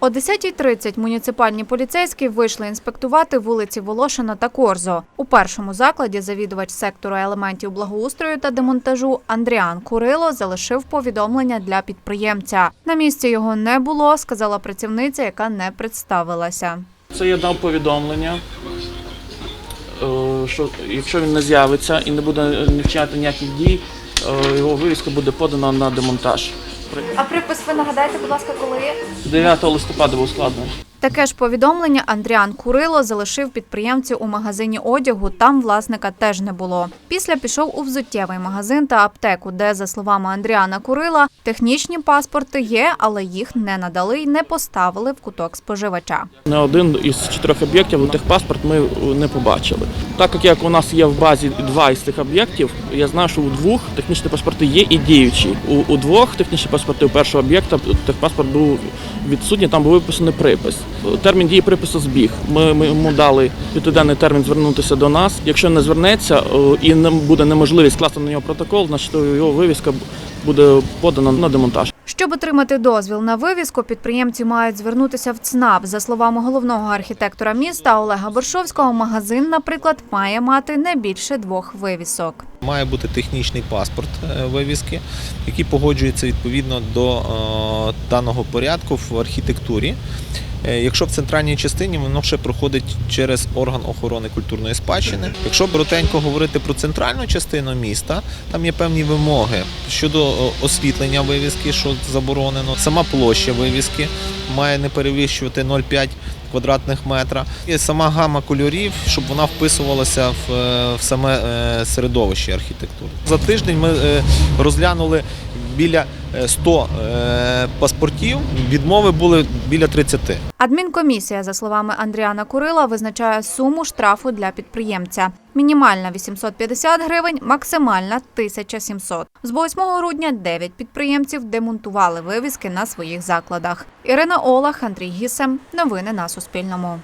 О 10.30 муніципальні поліцейські вийшли інспектувати вулиці Волошина та Корзо. У першому закладі завідувач сектору елементів благоустрою та демонтажу Андріан Курило залишив повідомлення для підприємця. На місці його не було, сказала працівниця, яка не представилася. Це я дав повідомлення, е, що якщо він не з'явиться і не буде не вчиняти ніяких дій, е, його вивізка буде подана на демонтаж. А припис ви нагадаєте, будь ласка, коли? 9 листопада був складений. Таке ж повідомлення Андріан Курило залишив підприємцю у магазині одягу. Там власника теж не було. Після пішов у взуттєвий магазин та аптеку, де, за словами Андріана Курила, технічні паспорти є, але їх не надали й не поставили в куток споживача. Не один із чотирьох об'єктів техпаспорт ми е, не побачили. Так як- як у нас є в базі два із цих об'єктів, я знаю, що у двох технічні паспорти є і діючі. У, у двох технічні паспорти у першого об'єкта техпаспорт був відсутній, там був виписаний припис. Термін дії припису збіг. Ми, ми йому дали п'ятиденний термін звернутися до нас. Якщо не звернеться і не буде неможливість скласти на нього протокол, значить його вивіска буде подана на демонтаж. Щоб отримати дозвіл на вивізку, підприємці мають звернутися в ЦНАП. За словами головного архітектора міста Олега Боршовського, магазин, наприклад, має мати не більше двох вивісок. Має бути технічний паспорт е, вивіски, який погоджується відповідно до е, даного порядку в архітектурі. Е, Якщо в центральній частині воно ще проходить через орган охорони культурної спадщини. Якщо коротенько говорити про центральну частину міста, там є певні вимоги щодо освітлення вивіски, що заборонено. Сама площа вивіски має не перевищувати 0,5 квадратних метра. І сама гама кольорів, щоб вона вписувалася в, е, саме е, середовище архітектури. За тиждень ми розглянули біля е, 100 е, паспортів, відмови були біля 30. Адмінкомісія, за словами Андріана Курила, визначає суму штрафу для підприємця. Мінімальна 850 гривень, максимальна 1700. З 8 грудня 9 підприємців демонтували вивіски на своїх закладах. Ірина Олах, Андрій Гісем. Новини на Суспільному.